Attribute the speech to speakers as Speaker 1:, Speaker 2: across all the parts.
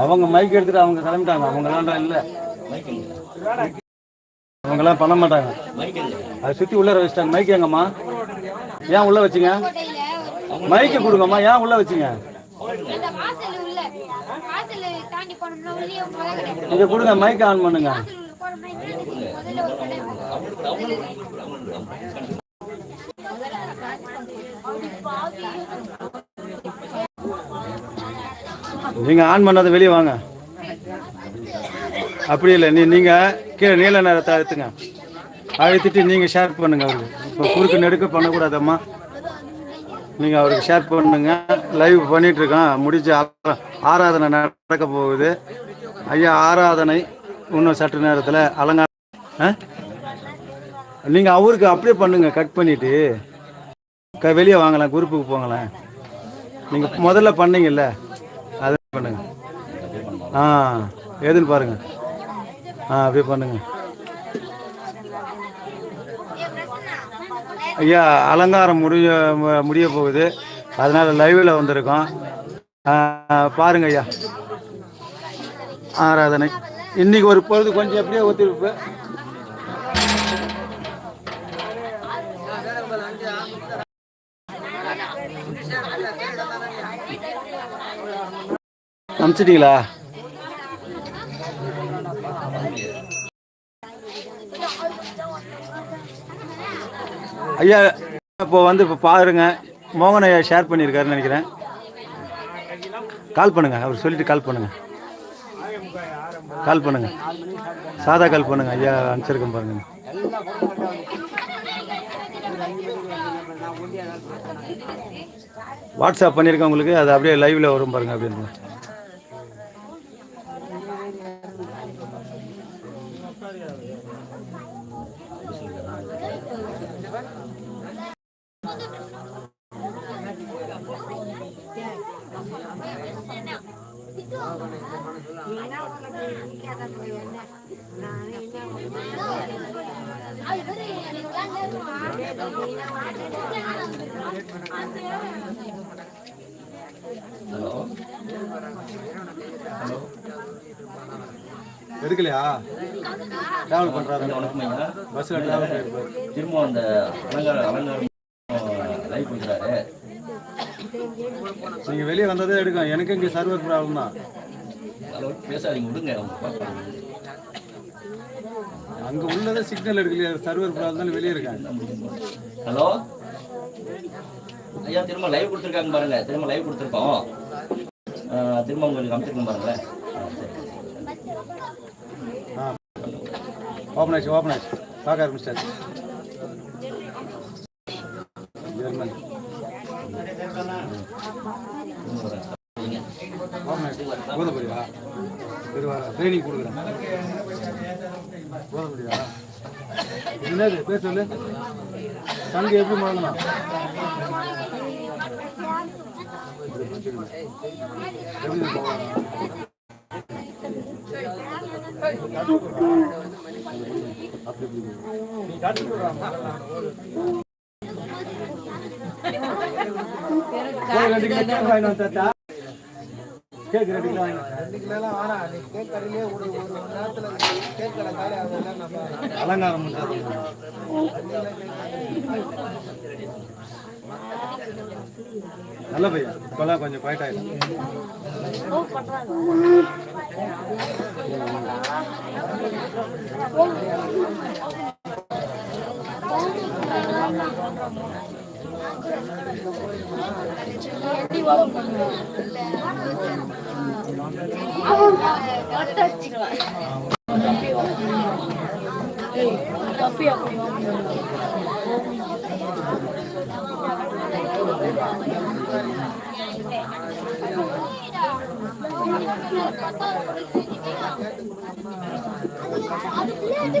Speaker 1: அவங்க மைக் எடுத்துட்டு அவங்க கிளம்பிட்டாங்க. அவங்களாம் இல்லை. அவங்கெல்லாம் பண்ண மாட்டாங்க. அதை சுற்றி உள்ளே வச்சுட்டாங்க. மைக் எங்கம்மா? ஏன் உள்ளே வச்சிங்க? மைக்கு கொடுங்கம்மா. ஏன் உள்ளே வச்சிங்க? இங்கே கொடுங்க. மைக் ஆன் பண்ணுங்க
Speaker 2: வாசல் உள்ள போனோம்னா இந்த முதல்ல ஒரு கடை இருக்கு.
Speaker 1: நீங்கள் ஆன் பண்ணாத வெளியே வாங்க. அப்படி இல்லை நீ நீங்கள் கீழே நீல நேரத்தை அழுத்துங்க. அழுத்திட்டு நீங்கள் ஷேர் பண்ணுங்க அவருக்கு. இப்போ குறுக்கு நெடுக்க பண்ணக்கூடாதம்மா. நீங்கள் அவருக்கு ஷேர் பண்ணுங்க. லைவ் பண்ணிட்டு முடிஞ்சு ஆராதனை நடக்க போகுது. ஐயா ஆராதனை இன்னும் சற்று நேரத்தில் அலங்காரம் நீங்கள் அவருக்கு அப்படியே பண்ணுங்க கட் பண்ணிட்டு. க வெளியே வாங்கலாம் குரூப்புக்கு போங்களேன். நீங்கள் முதல்ல பண்ணீங்கல்ல. பண்ணுங்க. ஆ எதுன்னு பாருங்க. ஆ அப்படியே பண்ணுங்க. ஐயா அலங்காரம் முடிய முடிய போகுது. அதனால லைவில் வந்திருக்கோம். பாருங்க ஐயா. ஆராதனை. இன்னைக்கு ஒரு பொழுது கொஞ்சம் எப்படியே ஒத்திருப்பு. அனுப்பிச்சிட்டீங்களா ஐயா இப்போ வந்து இப்போ பாருங்க. மோகன் ஐயா ஷேர் பண்ணியிருக்காருன்னு நினைக்கிறேன். கால் பண்ணுங்க. அவர் சொல்லிட்டு கால் பண்ணுங்க. கால் பண்ணுங்க. சாதா கால் பண்ணுங்க. ஐயா அனுப்பிச்சிருக்கேன் பாருங்க. வாட்ஸ்அப் பண்ணியிருக்கேன் உங்களுக்கு. அது அப்படியே லைவ்ல வரும் பாருங்க அப்படின்னு எடுக்கலையா டிராவல் பண்ணுறாரு பஸ்ஸில் டிராவல்
Speaker 3: திரும்ப அந்த அலங்கார அலங்காரம் லைவ் பண்ணுறாரு
Speaker 1: நீங்கள் வெளியே வந்ததே எடுங்க எனக்கு இங்கே சர்வர் ப்ராப்ளம் தான்.
Speaker 3: ஹலோ பேசாதீங்க விடுங்க.
Speaker 1: அங்கே உள்ளதே சிக்னல் எடுக்கலையா. சர்வர் ப்ராப்ளம் தான் வெளியே இருக்கேன்.
Speaker 3: ஹலோ? ஐயா திரும்ப லைவ் கொடுத்துருக்காங்க பாருங்க. திரும்ப லைவ் கொடுத்துருக்கோம். திரும்ப உங்களுக்கு அமைச்சிருக்கோம் பாருங்களேன்.
Speaker 1: ஓப்பன் ஆச்சு ஓப்பன் ஆச்சு பார்க்க ஆரம்பிச்சிட்டாச்சு. ஜெர்மன் போதப்படியா இருவா ட்ரைனிங் கொடுக்குறேன். போதப்படியா என்னது? பேர் சொல்லு. தங்க எப்படி முழங்கணும் கேக் ரெண்டு கிலோ ரெண்டு கிலோலாம் வேணாம் நீ கேக் அலங்காரம் நல்ல பையன். இப்போலாம் கொஞ்சம் குவைட் ஆகிடும் தப்பி அப்படி அது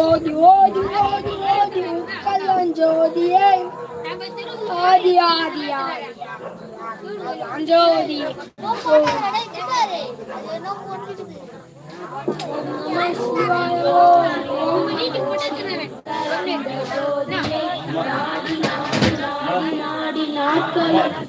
Speaker 4: ஓதி ஓதி ஓதி ஓதி உக்கல்லாம் ஜோதியே ஆதி ஆதி ஆதி அஞ்சோதி நம சிவாய ஓம்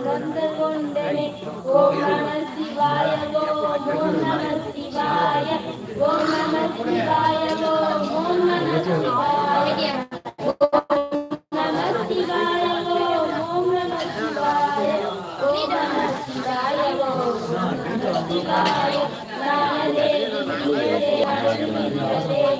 Speaker 4: தொண்டபின் என்னிலே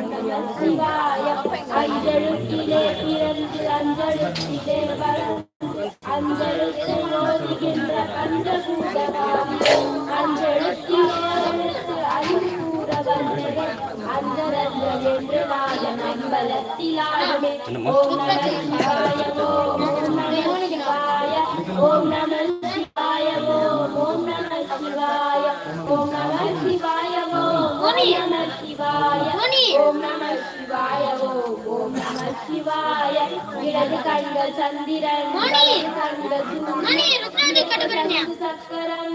Speaker 4: ஓம் ஓம் நம சிவாய நம சிவாய ஓம் ஓம் நம சிவாய ஓம் நம சிவாய ஓம் ஓம் நம சிவாய நம சிவாய ஓம் நம சிவாய ஓம் நம சிவாய ஓம் ஓம் நம சிவாய ஓம் நம சிவாய ஓம் நம சிவாய ஓம் நம சிவாய பிறந்து அஞ்செழுத்திலே வளர்ந்து அஞ்செழுத்து ஓதுகின்ற பஞ்சபூதமாகி அஞ்செழுத்திலே எழுத்து ஐங்கூற வந்தது அந்தரங்கள் என்று நாதன் அம்பலத்திலாடுமே ஓம் நம சிவாய ஓம் ஓம் நம சிவாய ஓம் நம சிவாய ஓம் ஓம் நம சிவாய ஓம் நம சிவாய. ஓம் ஓம் நம சிவாய ஓம் நம சிவாய ஓம் ஓம் நம சிவாய இடது கண்கள் சந்திரன் கண்கள் சக்கரம்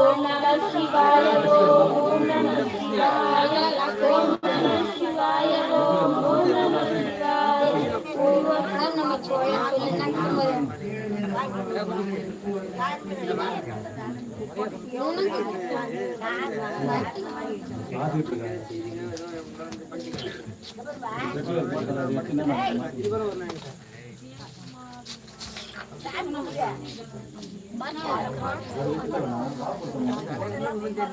Speaker 4: ஓம் நம சிவாய ஓம் ஓம் நம சிவாய ஓம் நம சிவாய ஓம் ஓம் நம சிவாய ஓம் நம
Speaker 2: நீங்க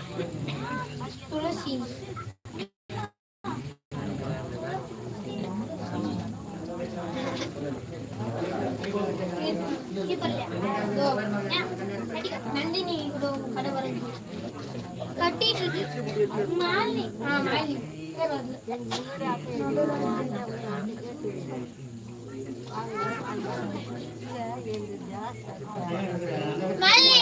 Speaker 2: துளசி நந்தினி கட்டிட்டு மாலினி ஆ மாலினி மாலினி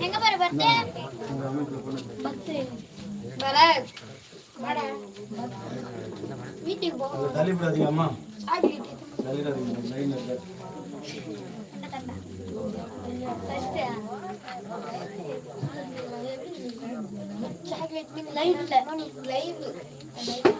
Speaker 2: எங்க பாரு பர்த்டே. பர்த்டே. வர வாடா. வீட்டுக்கு போ.
Speaker 1: அம்மா
Speaker 2: சாப்பிட்டு
Speaker 1: தள்ளிடாதீங்க லைன்ல இருக்க
Speaker 2: சாக்லேட் லைவ்ல லைவ் குடிக்கும்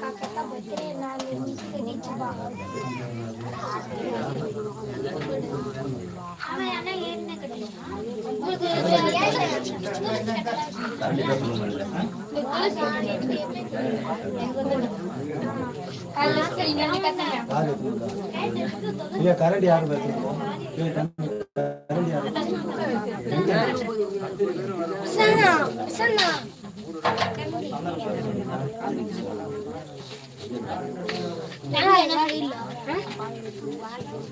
Speaker 2: காக்கா பர்த்டே நாலு கடிச்சுப்பா அவன் ஆனா
Speaker 1: கரடி பேசுறோம் கரடி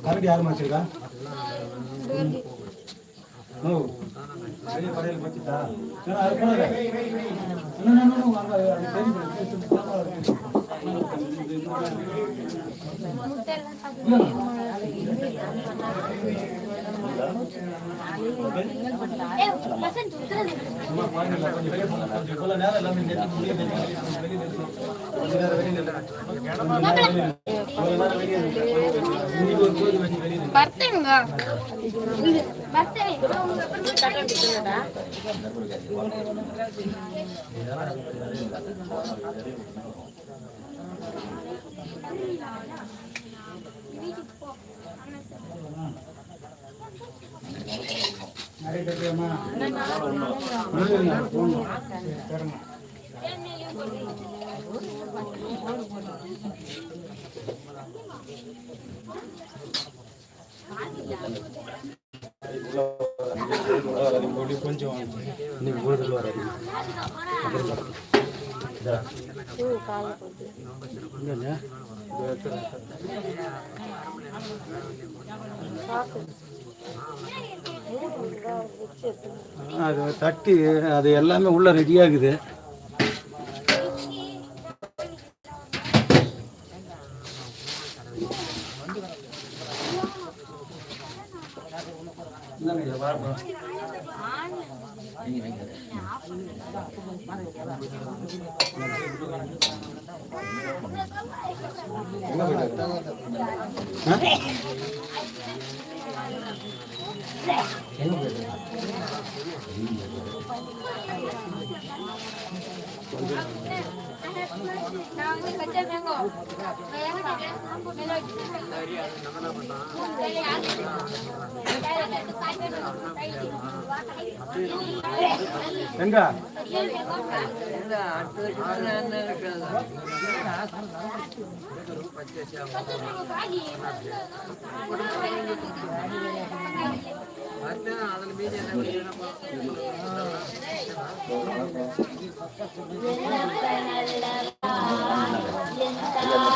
Speaker 1: கரடி யார் வச்சிருக்கா ஓ பெரிய படையல் வச்சுட்டா ஏன்னா அது போனது இன்னும் இன்னும் அங்க அது தெரியுது அம்மா குழந்தைங்கள கொஞ்சம் வெளியே போங்க கொஞ்சம் இவ்வளவு நேரம் எல்லாமே நிறுத்தி வெளியே நிறுத்தி போகணும் சரிம்மா கொஞ்சம் இன்னைக்கு வராது அது தட்டி அது எல்லாமே உள்ள ரெடியாகுது என்ன வாழைப்பழம் ஊர் எங்க இருக்கு பாருங்க.
Speaker 4: நல்லவா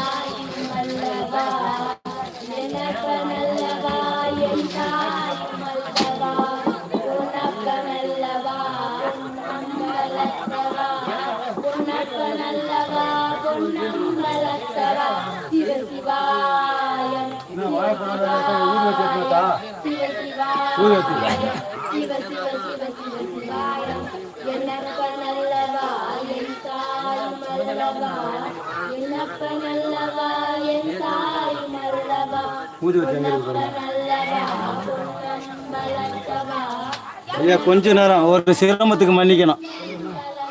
Speaker 1: ஐயா கொஞ்ச நேரம். ஒரு சிரமத்துக்கு மன்னிக்கணும்.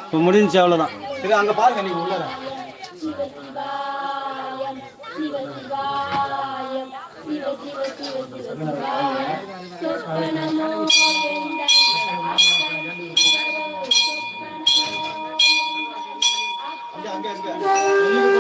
Speaker 1: இப்போ முடிஞ்சு அவ்வளோதான் சரி அங்கே பாருங்க நீங்கள் உள்ளதான்
Speaker 4: அங்க அங்க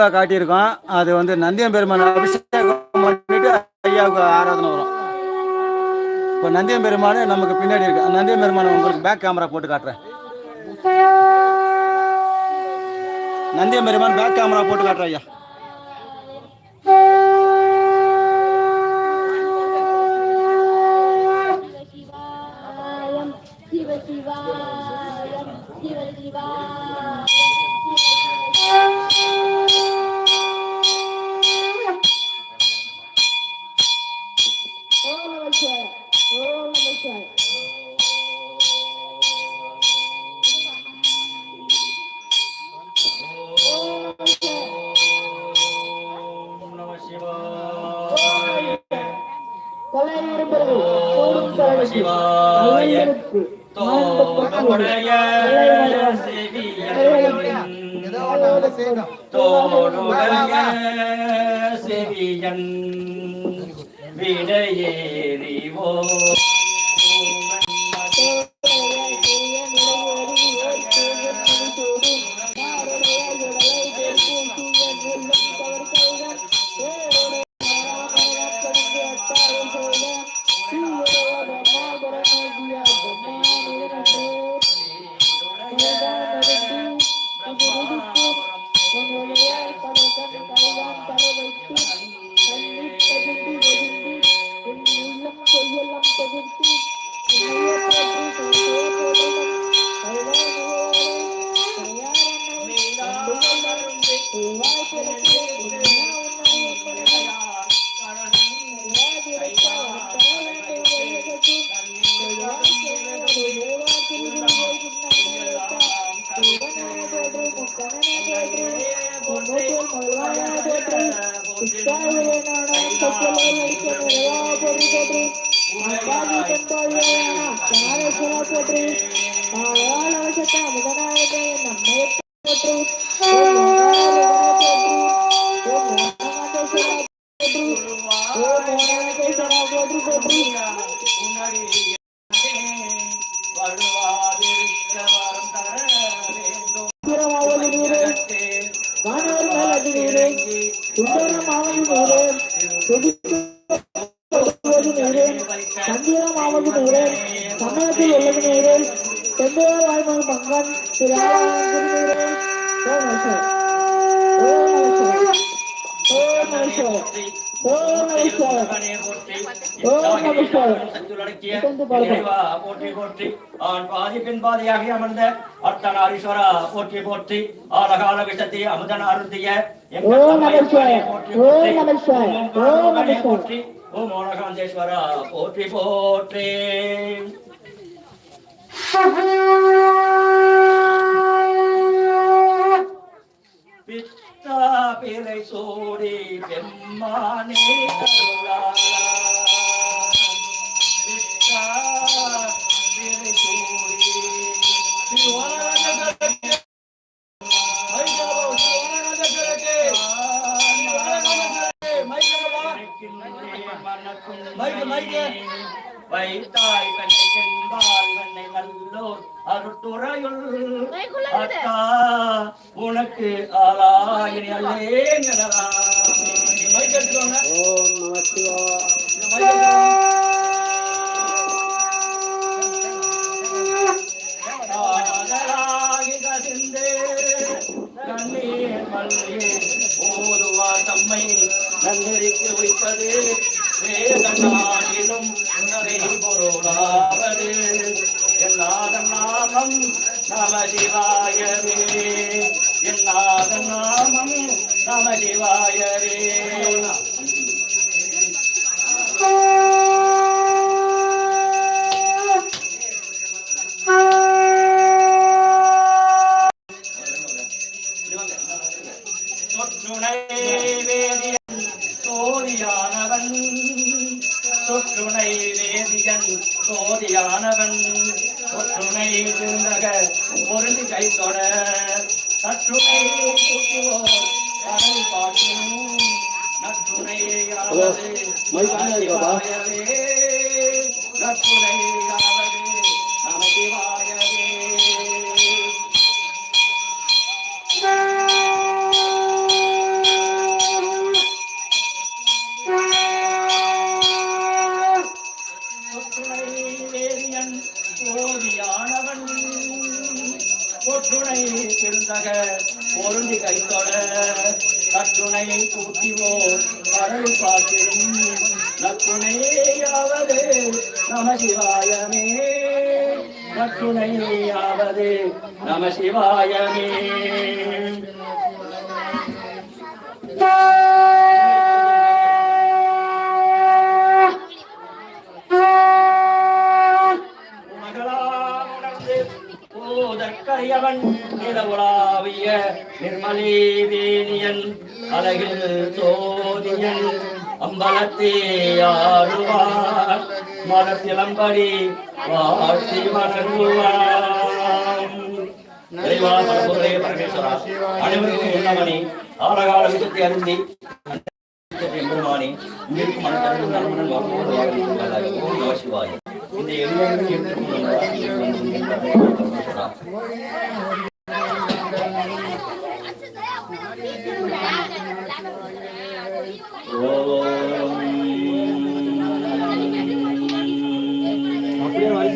Speaker 4: சிவ
Speaker 1: காட்டியிருக்கோம். அது வந்து நந்தியம் பெருமான் அபிஷேகம் பண்ணிட்டு ஐயாவுக்கு ஆராதனை வரும். இப்போ நந்தியம் பெருமான் நமக்கு பின்னாடி இருக்கு. நந்தியம் பெருமான் உங்களுக்கு பேக் கேமரா போட்டு காட்டுறேன். நந்தியம் பெருமான் பேக் கேமரா போட்டு காட்டுறேன் ஐயா.
Speaker 3: செவியன் விடையேறிவோ
Speaker 4: சந்திரமாவது நீரே சமயத்தில் உள்ளது நீரே. செந்தையா வாழ்மகன் மங்கன் திரு ஓ மனுஷன் ஓ மனுஷன் ஓ மனுஷன்
Speaker 3: போற்றி அமர்ந்த அர்த்தநாரீஸ்வரா போற்றி போற்றி ஆலகால விஷத்தை அமுதன் அருந்திய போற்றி ஓம் போற்றி போற்றி பிறை சோடி பெம்மானே கருளாளா வைப்பது வேதனாகிலும் உணரை பொருளாவது. எல்லாத நாமம் நம சிவாயவே நாமம் நம நமசிவாயவே நற்றுணையாவது நமசிவாயவே ஓதியானவன் ஒற்றுணை திருந்தக பொருந்தி கைத்தொட கட்டுணையை கூட்டிவோ கடல் பார்க்கிறோம் நற்றுணையாவது நம சிவாயமே நற்றுணையாவது நம சிவாயமே மகளாவுணர்ந்து போதற்கரியவன் நிலவுலாவிய நிர்மலி வேணியன் அழகில் சோதியன் அம்பலத்தே ஆடுவார் மரத்திலம்படி வாழ்த்தி வணங்குவார். பரம்பொருளே பரமேஸ்வரா. அனைவருக்கும் உண்ணமணி அருந்தி வாழ்வோடு ஓம் நம சிவாய. இந்த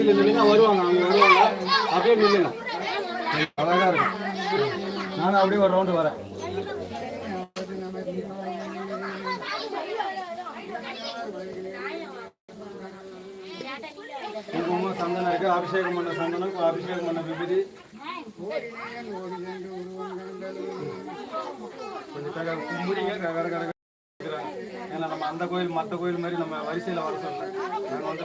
Speaker 1: வரிசையில் நில்லுங்க வருவாங்க. அவங்க வருவாங்க. அப்படியே நில்லுங்க. அழகா இருக்கும் நானும் அப்படியே ஒரு ரவுண்டு வரேன். குங்குமம் சந்தனம் இருக்கு அபிஷேகம் பண்ண சந்தனம் அபிஷேகம் பண்ண விபதி. கும்பிடுங்க. கர கர கர இருக்கிறாங்க. ஏன்னா நம்ம அந்த கோயில் மற்ற கோயில் மாதிரி நம்ம வரிசையில் வர சொல்லல நாங்கள் வந்து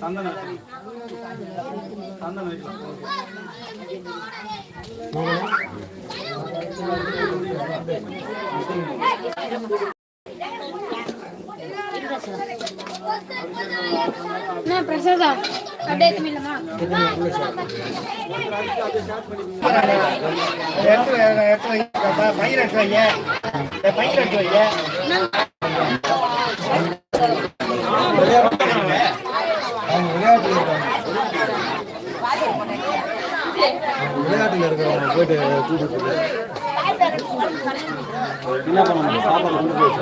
Speaker 1: சந்தனம் வச்சுருங்க சந்தனம் வைக்கலாம்
Speaker 2: பிரசாதா அப்படியே தமிழமா
Speaker 1: விளையாட்டுல இருக்கிறவங்க போயிட்டு கூட்டிட்டு. என்ன பண்ணணும் சாப்பாடு கொண்டு போய்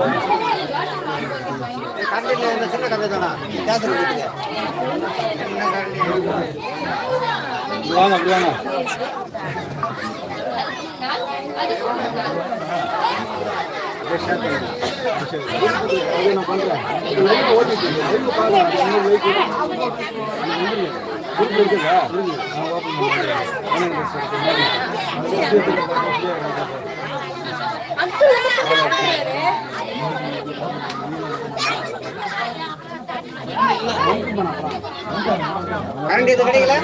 Speaker 1: வாங்க அப்படி வாங்க நான் பண்றேன். இது live ஓடிட்டு இருக்கு. live பாருங்க. கரண்ட் எது கிடைக்கல?